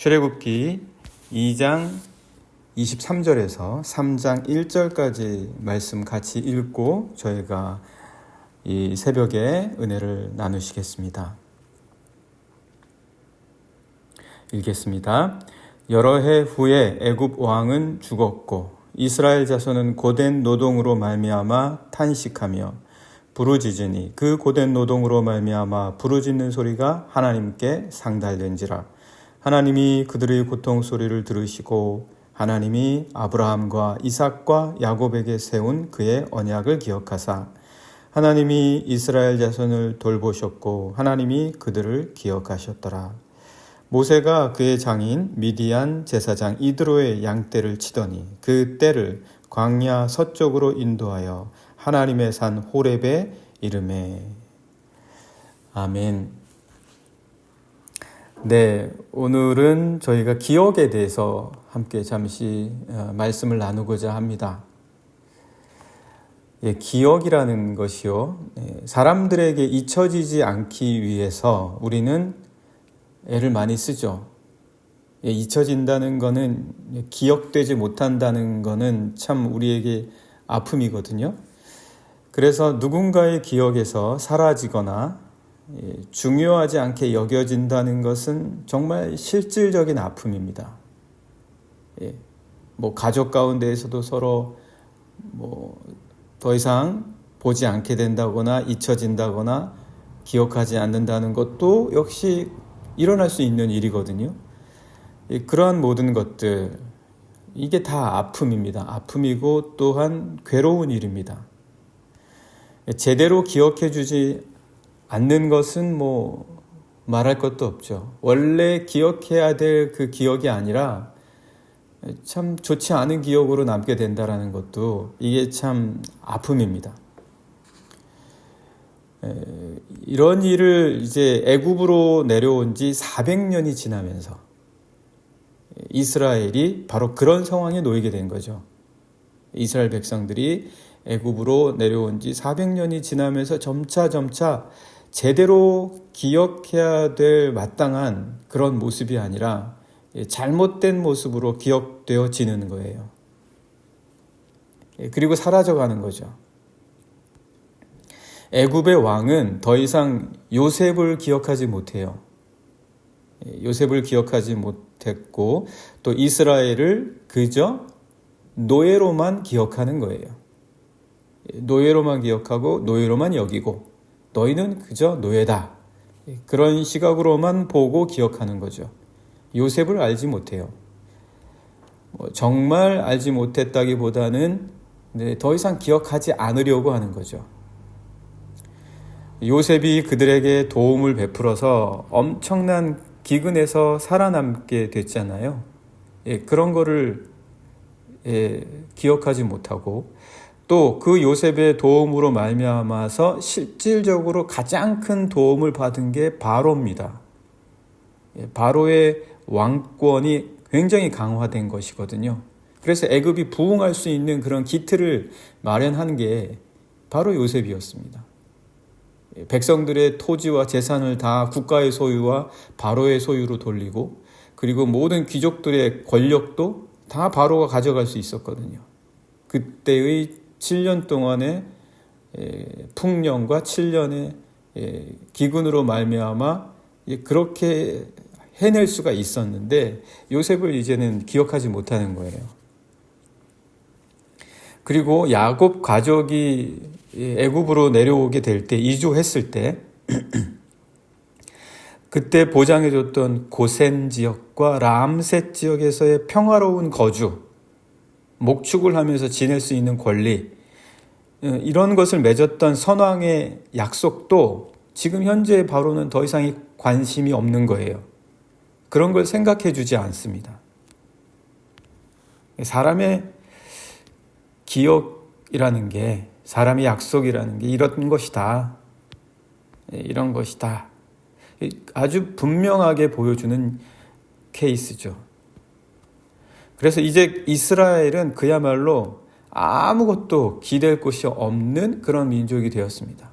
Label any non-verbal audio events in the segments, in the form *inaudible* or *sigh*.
출애굽기 2장 23절에서 3장 1절까지 말씀 같이 읽고 저희가 이 새벽에 은혜를 나누시겠습니다. 읽겠습니다. 여러 해 후에 애굽 왕은 죽었고 이스라엘 자손은 고된 노동으로 말미암아 탄식하며 부르짖으니 그 고된 노동으로 말미암아 부르짖는 소리가 하나님께 상달된지라 하나님이 그들의 고통 소리를 들으시고 하나님이 아브라함과 이삭과 야곱에게 세운 그의 언약을 기억하사 하나님이 이스라엘 자손을 돌보셨고 하나님이 그들을 기억하셨더라. 모세가 그의 장인 미디안 제사장 이드로의 양떼를 치더니 그 떼를 광야 서쪽으로 인도하여 하나님의 산 호렙에 이름에 아멘. 네, 오늘은 저희가 기억에 대해서 함께 잠시 어, 말씀을 나누고자 합니다. 예, 기억이라는 것이요, 예, 사람들에게 잊혀지지 않기 위해서 우리는 애를 많이 쓰죠. 예, 잊혀진다는 것은 기억되지 못한다는 것은 참 우리에게 아픔이거든요. 그래서 누군가의 기억에서 사라지거나 예, 중요하지 않게 여겨진다는 것은 정말 실질적인 아픔입니다. 예, 뭐 가족 가운데에서도 서로 뭐 더 이상 보지 않게 된다거나 잊혀진다거나 기억하지 않는다는 것도 역시 일어날 수 있는 일이거든요. 예, 그러한 모든 것들 이게 다 아픔입니다. 아픔이고 또한 괴로운 일입니다. 제대로 기억해 주지 않는 것은 뭐 말할 것도 없죠. 원래 기억해야 될 그 기억이 아니라 참 좋지 않은 기억으로 남게 된다라는 것도 이게 참 아픔입니다. 이런 일을 이제 애굽으로 내려온 지 400년이 지나면서 이스라엘이 바로 그런 상황에 놓이게 된 거죠. 이스라엘 백성들이 애굽으로 내려온 지 400년이 지나면서 점차 점차 제대로 기억해야 될 마땅한 그런 모습이 아니라 잘못된 모습으로 기억되어지는 거예요. 그리고 사라져가는 거죠. 애굽의 왕은 더 이상 요셉을 기억하지 못해요. 요셉을 기억하지 못했고 또 이스라엘을 그저 노예로만 기억하는 거예요. 노예로만 기억하고 노예로만 여기고 너희는 그저 노예다. 그런 시각으로만 보고 기억하는 거죠. 요셉을 알지 못해요. 뭐 정말 알지 못했다기보다는 네, 더 이상 기억하지 않으려고 하는 거죠. 요셉이 그들에게 도움을 베풀어서 엄청난 기근에서 살아남게 됐잖아요. 예, 그런 거를 예, 기억하지 못하고 또 그 요셉의 도움으로 말미암아서 실질적으로 가장 큰 도움을 받은 게 바로입니다. 예, 바로의 왕권이 굉장히 강화된 것이거든요. 그래서 애굽이 부흥할 수 있는 그런 기틀을 마련한 게 바로 요셉이었습니다. 예, 백성들의 토지와 재산을 다 국가의 소유와 바로의 소유로 돌리고 그리고 모든 귀족들의 권력도 다 바로가 가져갈 수 있었거든요. 그때의 7년 동안의 풍년과 7년의 기근으로 말미암아 그렇게 해낼 수가 있었는데 요셉을 이제는 기억하지 못하는 거예요. 그리고 야곱 가족이 애굽으로 내려오게 될 때 이주했을 때 *clears throat* 그때 보장해 줬던 고센 지역과 람셋 지역에서의 평화로운 거주 목축을 하면서 지낼 수 있는 권리, 어, 이런 것을 맺었던 선왕의 약속도 지금 현재 바로는 더 이상 관심이 없는 거예요. 그런 걸 생각해 주지 않습니다. 사람의 기억이라는 게, 사람의 약속이라는 게 이런 것이다. 예, 이런 것이다. 아주 분명하게 보여주는 케이스죠. 그래서 이제 이스라엘은 그야말로 아무것도 기댈 곳이 없는 그런 민족이 되었습니다.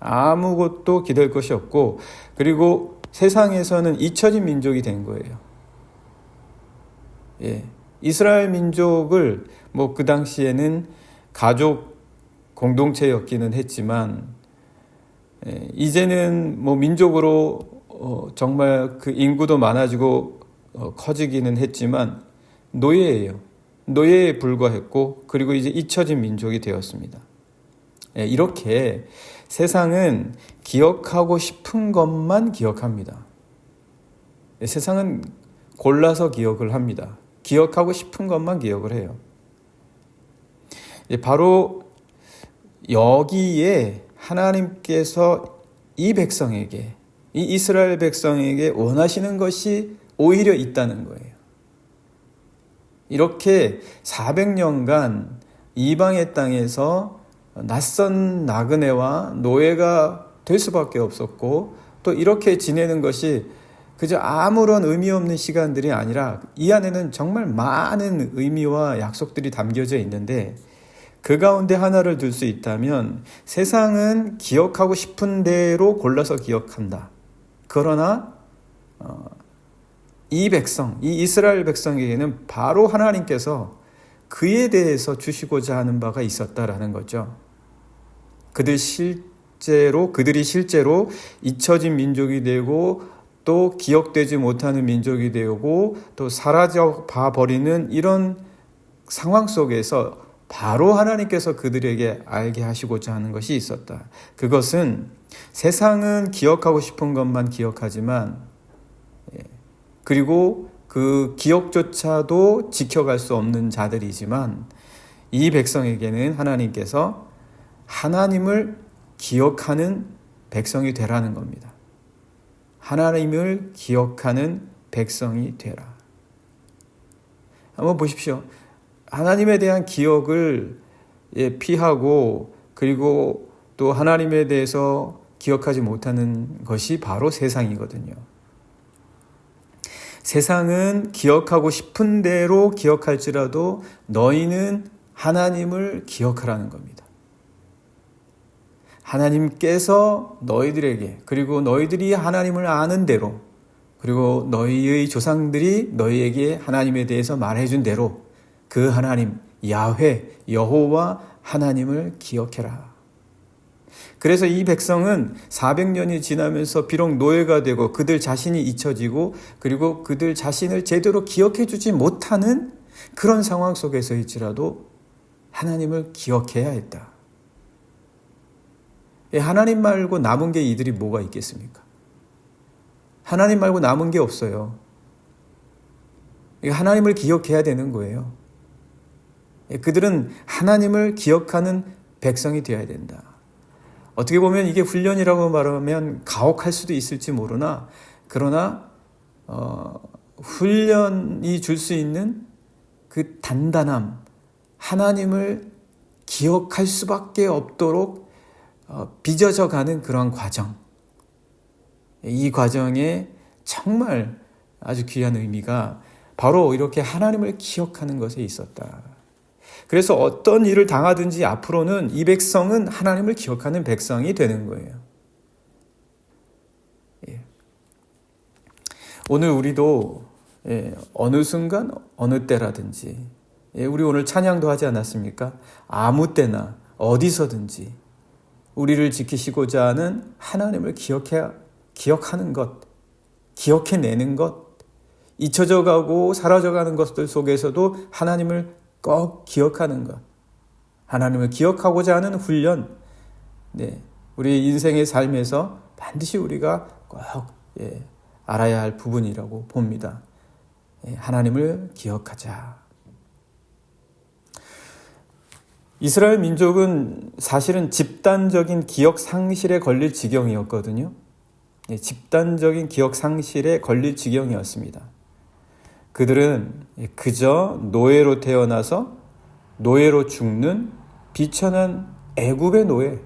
아무것도 기댈 것이 없고, 그리고 세상에서는 잊혀진 민족이 된 거예요. 예. 이스라엘 민족을 뭐 그 당시에는 가족 공동체였기는 했지만 예, 이제는 뭐 민족으로 어, 정말 그 인구도 많아지고 어, 커지기는 했지만 노예예요. 노예에 불과했고 그리고 이제 잊혀진 민족이 되었습니다. 예, 이렇게 세상은 기억하고 싶은 것만 기억합니다. 예, 세상은 골라서 기억을 합니다. 기억하고 싶은 것만 기억을 해요. 예, 바로 여기에 하나님께서 이 백성에게, 이 이스라엘 백성에게 원하시는 것이 오히려 있다는 거예요. 이렇게 400년간 이방의 땅에서 낯선 나그네와 노예가 될 수밖에 없었고 또 이렇게 지내는 것이 그저 아무런 의미 없는 시간들이 아니라 이 안에는 정말 많은 의미와 약속들이 담겨져 있는데 그 가운데 하나를 들 수 있다면 세상은 기억하고 싶은 대로 골라서 기억한다. 그러나 어, 이 백성, 이 이스라엘 백성에게는 바로 하나님께서 그에 대해서 주시고자 하는 바가 있었다라는 거죠. 그들 실제로 그들이 실제로 잊혀진 민족이 되고 또 기억되지 못하는 민족이 되고 또 사라져 봐 버리는 이런 상황 속에서 바로 하나님께서 그들에게 알게 하시고자 하는 것이 있었다. 그것은 세상은 기억하고 싶은 것만 기억하지만 예, 그리고 그 기억조차도 지켜갈 수 없는 자들이지만 이 백성에게는 하나님께서 하나님을 기억하는 백성이 되라는 겁니다. 하나님을 기억하는 백성이 되라. 한번 보십시오. 하나님에 대한 기억을 예, 피하고 그리고 또 하나님에 대해서 기억하지 못하는 것이 바로 세상이거든요. 세상은 기억하고 싶은 대로 기억할지라도 너희는 하나님을 기억하라는 겁니다. 하나님께서 너희들에게 그리고 너희들이 하나님을 아는 대로 그리고 너희의 조상들이 너희에게 하나님에 대해서 말해준 대로 그 하나님 야훼 여호와 하나님을 기억해라. 그래서 이 백성은 400년이 지나면서 비록 노예가 되고 그들 자신이 잊혀지고 그리고 그들 자신을 제대로 기억해 주지 못하는 그런 상황 속에서일지라도 하나님을 기억해야 했다. 예, 하나님 말고 남은 게 이들이 뭐가 있겠습니까? 하나님 말고 남은 게 없어요. 하나님을 기억해야 되는 거예요. 예, 그들은 하나님을 기억하는 백성이 되어야 된다. 어떻게 보면 이게 훈련이라고 말하면 가혹할 수도 있을지 모르나, 그러나, 어, 훈련이 줄 수 있는 그 단단함, 하나님을 기억할 수밖에 없도록 어, 빚어져 가는 그런 과정. 이 과정에 정말 아주 귀한 의미가 바로 이렇게 하나님을 기억하는 것에 있었다. 그래서 어떤 일을 당하든지 앞으로는 이 백성은 하나님을 기억하는 백성이 되는 거예요. 예. 오늘 우리도 예, 어느 순간 어느 때라든지 예, 우리 오늘 찬양도 하지 않았습니까? 아무 때나 어디서든지 우리를 지키시고자 하는 하나님을 기억해 기억하는 것, 기억해내는 것, 잊혀져 가고 사라져 가는 것들 속에서도 하나님을 꼭 기억하는 것. 하나님을 기억하고자 하는 훈련. 네. 우리 인생의 삶에서 반드시 우리가 꼭 예, 알아야 할 부분이라고 봅니다. 예, 하나님을 기억하자. 이스라엘 민족은 사실은 집단적인 기억 상실에 걸릴 지경이었거든요. 예, 집단적인 기억 상실에 걸릴 지경이었습니다. 그들은 그저 노예로 태어나서 노예로 죽는 비천한 애굽의 노예,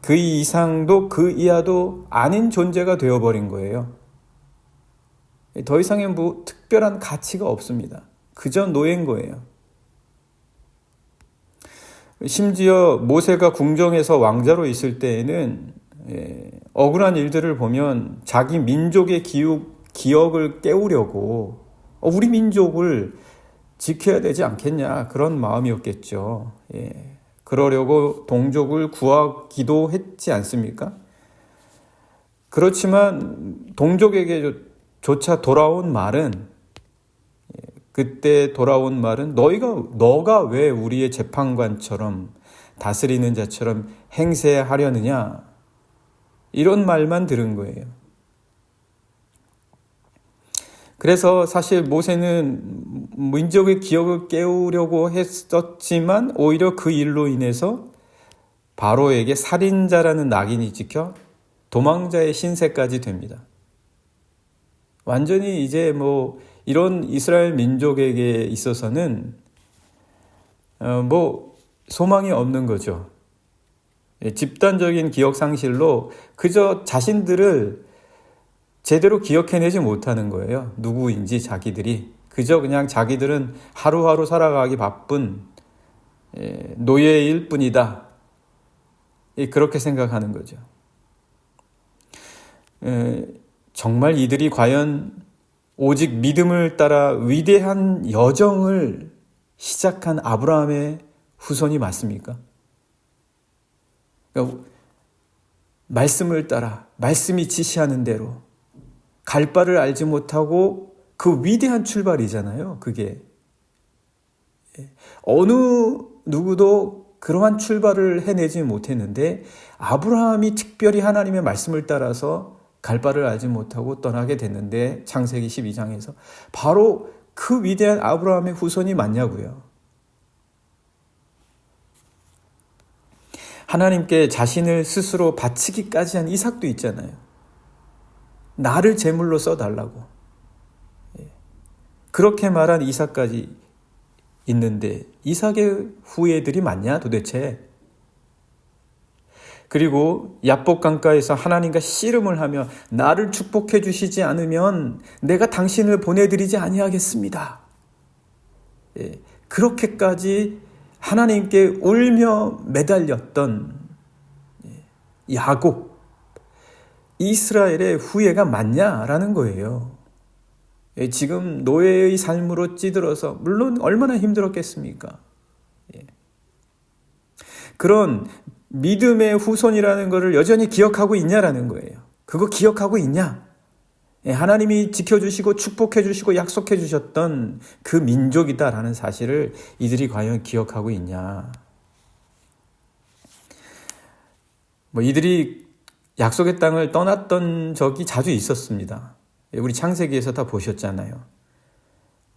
그 이상도 그 이하도 아닌 존재가 되어버린 거예요. 더 이상의 뭐 특별한 가치가 없습니다. 그저 노예인 거예요. 심지어 모세가 궁정에서 왕자로 있을 때에는 예, 억울한 일들을 보면 자기 민족의 기억, 기억을 깨우려고 어, 우리 민족을 지켜야 되지 않겠냐 그런 마음이었겠죠. 예, 그러려고 동족을 구하기도 했지 않습니까? 그렇지만 동족에게 조차 돌아온 말은 예, 그때 돌아온 말은 너희가 너가 왜 우리의 재판관처럼 다스리는 자처럼 행세하려느냐 이런 말만 들은 거예요. 그래서 사실 모세는 민족의 기억을 깨우려고 했었지만 오히려 그 일로 인해서 바로에게 살인자라는 낙인이 찍혀 도망자의 신세까지 됩니다. 완전히 이제 뭐 이런 이스라엘 민족에게 있어서는 어뭐 소망이 없는 거죠. 예, 집단적인 기억 상실로 그저 자신들을 제대로 기억해내지 못하는 거예요. 누구인지 자기들이. 그저 그냥 자기들은 하루하루 살아가기 바쁜 예, 노예일 뿐이다. 예, 그렇게 생각하는 거죠. 정말 이들이 과연 오직 믿음을 따라 위대한 여정을 시작한 아브라함의 후손이 맞습니까? 그러니까 말씀을 따라 말씀이 지시하는 대로 갈 바를 알지 못하고 그 위대한 출발이잖아요. 그게 어느 누구도 그러한 출발을 해내지 못했는데 아브라함이 특별히 하나님의 말씀을 따라서 갈 바를 알지 못하고 떠나게 됐는데 창세기 12장에서 바로 그 위대한 아브라함의 후손이 맞냐고요. 하나님께 자신을 스스로 바치기까지 한 이삭도 있잖아요. 나를 제물로 써달라고. 예. 그렇게 말한 이삭까지 있는데 이삭의 후예들이 맞냐 도대체? 그리고 야복 강가에서 하나님과 씨름을 하며 나를 축복해 주시지 않으면 내가 당신을 보내드리지 아니하겠습니다. 예, 그렇게까지 하나님께 울며 매달렸던 예, 야곱 이스라엘의 후예가 맞냐라는 거예요. 예, 지금 노예의 삶으로 찌들어서 물론 얼마나 힘들었겠습니까? 예. 그런 믿음의 후손이라는 것을 여전히 기억하고 있냐라는 거예요. 그거 기억하고 있냐? 예, 하나님이 지켜주시고 축복해주시고 약속해주셨던 그 민족이다라는 사실을 이들이 과연 기억하고 있냐. 뭐 이들이 약속의 땅을 떠났던 적이 자주 있었습니다. 예, 우리 창세기에서 다 보셨잖아요.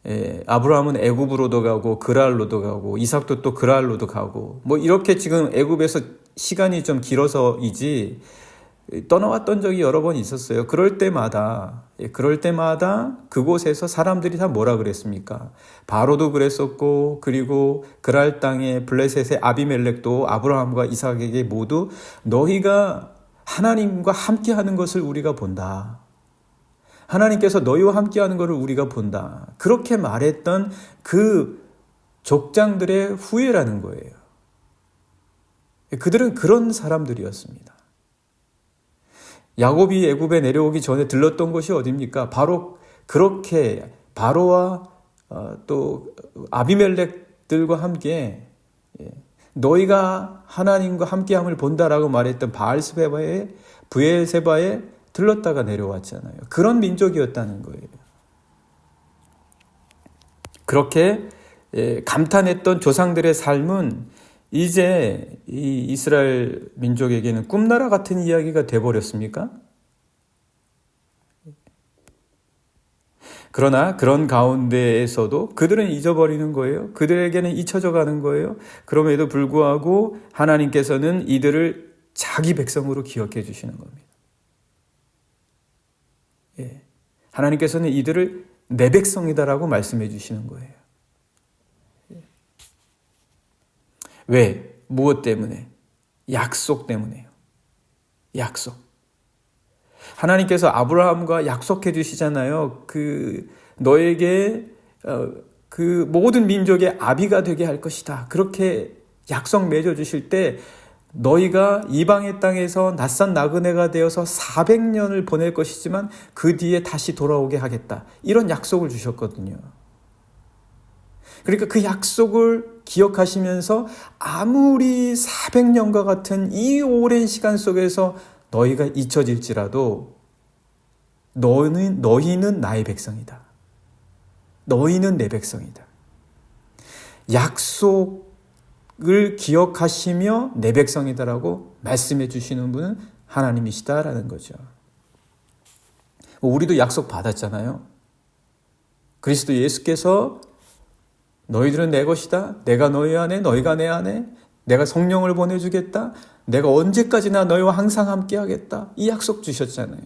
예, 아브라함은 애굽으로도 가고 그랄로도 가고 이삭도 또 그랄로도 가고 뭐 이렇게 지금 애굽에서 시간이 좀 길어서이지 떠나왔던 적이 여러 번 있었어요. 그럴 때마다, 예, 그럴 때마다 그곳에서 사람들이 다 뭐라 그랬습니까? 바로도 그랬었고, 그리고 그랄 땅의 블레셋의 아비멜렉도 아브라함과 이삭에게 모두 너희가 하나님과 함께 하는 것을 우리가 본다. 하나님께서 너희와 함께 하는 것을 우리가 본다. 그렇게 말했던 그 족장들의 후예라는 거예요. 그들은 그런 사람들이었습니다. 야곱이 애굽에 내려오기 전에 들렀던 곳이 어디입니까? 바로 그렇게 바로와 어, 또 아비멜렉들과 함께 예, 너희가 하나님과 함께함을 본다라고 말했던 바알스베바의 부엘세바에 들렀다가 내려왔잖아요. 그런 민족이었다는 거예요. 그렇게 예, 감탄했던 조상들의 삶은 이제 이 이스라엘 민족에게는 꿈나라 같은 이야기가 돼버렸습니까? 그러나 그런 가운데에서도 그들은 잊어버리는 거예요. 그들에게는 잊혀져 가는 거예요. 그럼에도 불구하고 하나님께서는 이들을 자기 백성으로 기억해 주시는 겁니다. 예. 하나님께서는 이들을 내 백성이다라고 말씀해 주시는 거예요. 왜? 무엇 때문에? 약속 때문에요. 약속. 하나님께서 아브라함과 약속해 주시잖아요. 그 너에게 어, 그 모든 민족의 아비가 되게 할 것이다. 그렇게 약속 맺어 주실 때 너희가 이방의 땅에서 낯선 나그네가 되어서 400년을 보낼 것이지만 그 뒤에 다시 돌아오게 하겠다. 이런 약속을 주셨거든요. 그러니까 그 약속을 기억하시면서 아무리 400년과 같은 이 오랜 시간 속에서 너희가 잊혀질지라도 너희는, 너희는 나의 백성이다. 너희는 내 백성이다. 약속을 기억하시며 내 백성이다라고 말씀해 주시는 분은 하나님이시다라는 거죠. 우리도 약속 받았잖아요. 그리스도 예수께서 너희들은 내 것이다. 내가 너희 안에, 너희가 내 안에, 내가 성령을 보내주겠다. 내가 언제까지나 너희와 항상 함께 하겠다. 이 약속 주셨잖아요.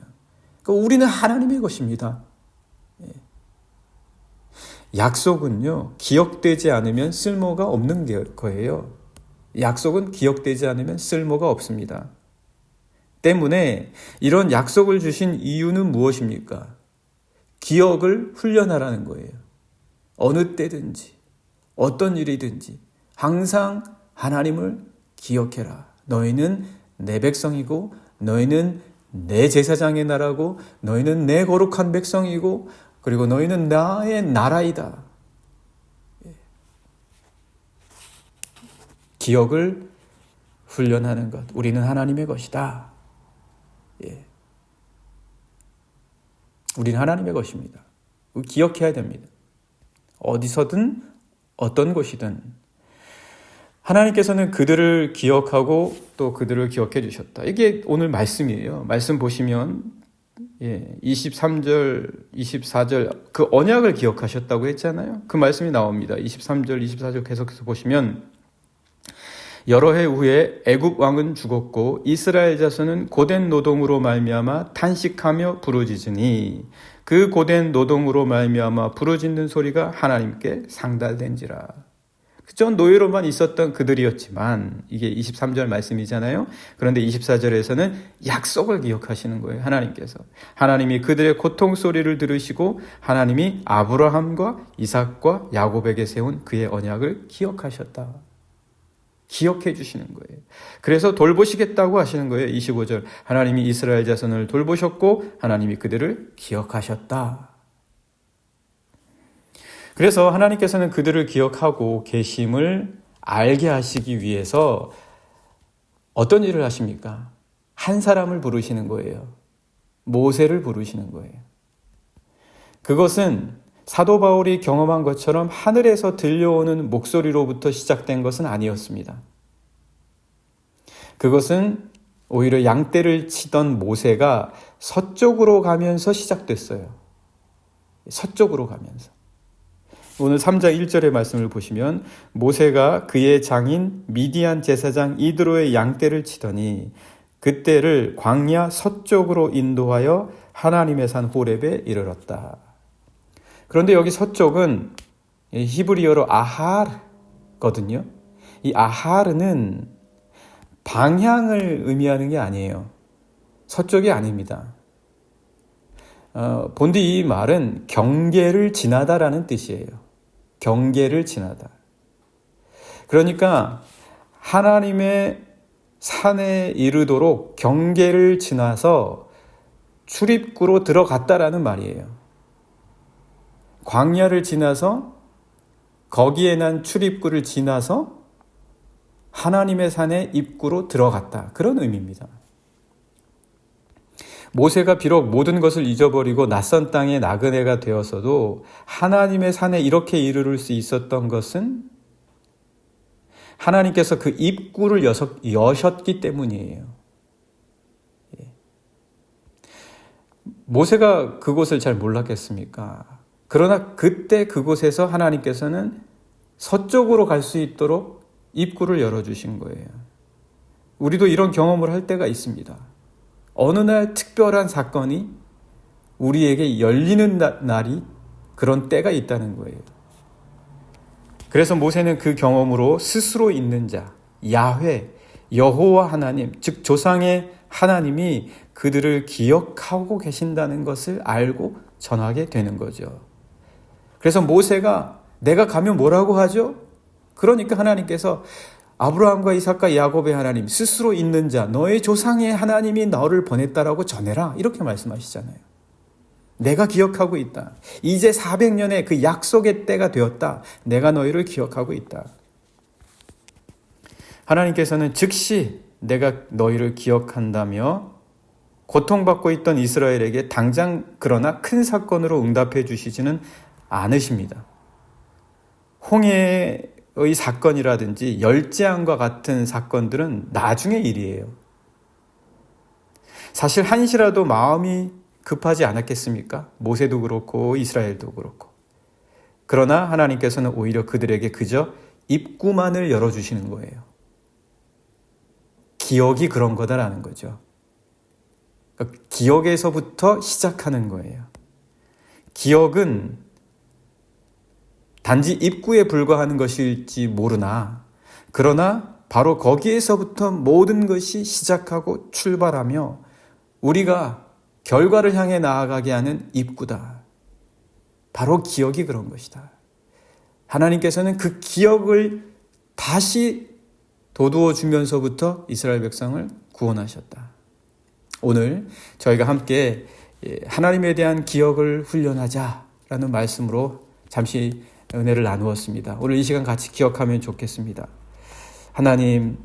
그러니까 우리는 하나님의 것입니다. 예. 약속은요, 기억되지 않으면 쓸모가 없는 거예요. 약속은 기억되지 않으면 쓸모가 없습니다. 때문에 이런 약속을 주신 이유는 무엇입니까? 기억을 훈련하라는 거예요. 어느 때든지, 어떤 일이든지, 항상 하나님을 기억해라. 너희는 내 백성이고, 너희는 내 제사장의 나라고, 너희는 내 거룩한 백성이고, 그리고 너희는 나의 나라이다. 예. 기억을 훈련하는 것. 우리는 하나님의 것이다. 예. 우리는 하나님의 것입니다. 기억해야 됩니다. 어디서든 어떤 곳이든 하나님께서는 그들을 기억하고 또 그들을 기억해 주셨다. 이게 오늘 말씀이에요. 말씀 보시면 예, 23절, 24절 그 언약을 기억하셨다고 했잖아요. 그 말씀이 나옵니다. 23절, 24절 계속해서 보시면 여러 해 후에 애굽 왕은 죽었고 이스라엘 자손은 고된 노동으로 말미암아 탄식하며 부르짖으니 그 고된 노동으로 말미암아 부르짖는 소리가 하나님께 상달된지라. 그저 노예로만 있었던 그들이었지만 이게 23절 말씀이잖아요. 그런데 24절에서는 약속을 기억하시는 거예요. 하나님께서. 하나님이 그들의 고통 소리를 들으시고 하나님이 아브라함과 이삭과 야곱에게 세운 그의 언약을 기억하셨다. 기억해 주시는 거예요. 그래서 돌보시겠다고 하시는 거예요. 25절. 하나님이 이스라엘 자손을 돌보셨고 하나님이 그들을 기억하셨다. 그래서 하나님께서는 그들을 기억하고 계심을 알게 하시기 위해서 어떤 일을 하십니까? 한 사람을 부르시는 거예요. 모세를 부르시는 거예요. 그것은 사도 바울이 경험한 것처럼 하늘에서 들려오는 목소리로부터 시작된 것은 아니었습니다. 그것은 오히려 양떼를 치던 모세가 서쪽으로 가면서 시작됐어요. 서쪽으로 가면서. 오늘 3장 1절의 말씀을 보시면 모세가 그의 장인 미디안 제사장 이드로의 양떼를 치더니 그때를 광야 서쪽으로 인도하여 하나님의 산 호렙에 이르렀다. 그런데 여기 서쪽은 히브리어로 아하르거든요. 이 아하르는 방향을 의미하는 게 아니에요. 서쪽이 아닙니다. 어, 본디 이 말은 경계를 지나다라는 뜻이에요. 경계를 지나다. 그러니까 하나님의 산에 이르도록 경계를 지나서 출입구로 들어갔다라는 말이에요. 광야를 지나서 거기에 난 출입구를 지나서 하나님의 산의 입구로 들어갔다. 그런 의미입니다. 모세가 비록 모든 것을 잊어버리고 낯선 땅의 나그네가 되었어도 하나님의 산에 이렇게 이르를 수 있었던 것은 하나님께서 그 입구를 여셨기 때문이에요. 예. 모세가 그곳을 잘 몰랐겠습니까? 그러나 그때 그곳에서 하나님께서는 서쪽으로 갈 수 있도록 입구를 열어주신 거예요. 우리도 이런 경험을 할 때가 있습니다. 어느 날 특별한 사건이 우리에게 열리는 날이 그런 때가 있다는 거예요. 그래서 모세는 그 경험으로 스스로 있는 자, 야훼, 여호와 하나님, 즉 조상의 하나님이 그들을 기억하고 계신다는 것을 알고 전하게 되는 거죠. 그래서 모세가 내가 가면 뭐라고 하죠? 그러니까 하나님께서 아브라함과 이삭과 야곱의 하나님, 스스로 있는 자, 너의 조상의 하나님이 너를 보냈다라고 전해라. 이렇게 말씀하시잖아요. 내가 기억하고 있다. 이제 400년의 그 약속의 때가 되었다. 내가 너희를 기억하고 있다. 하나님께서는 즉시 내가 너희를 기억한다며 고통받고 있던 이스라엘에게 당장 그러나 큰 사건으로 응답해 주시지는 않으십니다. 홍해 의 사건이라든지 열재앙과 같은 사건들은 나중의 일이에요. 사실 한시라도 마음이 급하지 않았겠습니까? 모세도 그렇고 이스라엘도 그렇고. 그러나 하나님께서는 오히려 그들에게 그저 입구만을 열어주시는 거예요. 기억이 그런 거다라는 거죠. 그러니까 기억에서부터 시작하는 거예요. 기억은 단지 입구에 불과하는 것일지 모르나, 그러나 바로 거기에서부터 모든 것이 시작하고 출발하며 우리가 결과를 향해 나아가게 하는 입구다. 바로 기억이 그런 것이다. 하나님께서는 그 기억을 다시 도두어 주면서부터 이스라엘 백성을 구원하셨다. 오늘 저희가 함께 하나님에 대한 기억을 훈련하자라는 말씀으로 잠시 은혜를 나누었습니다. 오늘 이 시간 같이 기억하면 좋겠습니다. 하나님,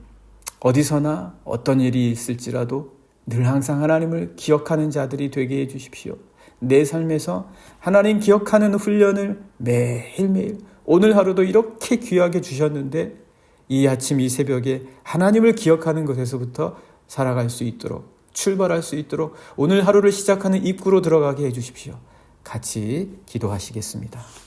어디서나 어떤 일이 있을지라도 늘 항상 하나님을 기억하는 자들이 되게 해 주십시오. 내 삶에서 하나님 기억하는 훈련을 매일매일 오늘 하루도 이렇게 귀하게 주셨는데 이 아침 이 새벽에 하나님을 기억하는 것에서부터 살아갈 수 있도록 출발할 수 있도록 오늘 하루를 시작하는 입구로 들어가게 해 주십시오. 같이 기도하시겠습니다.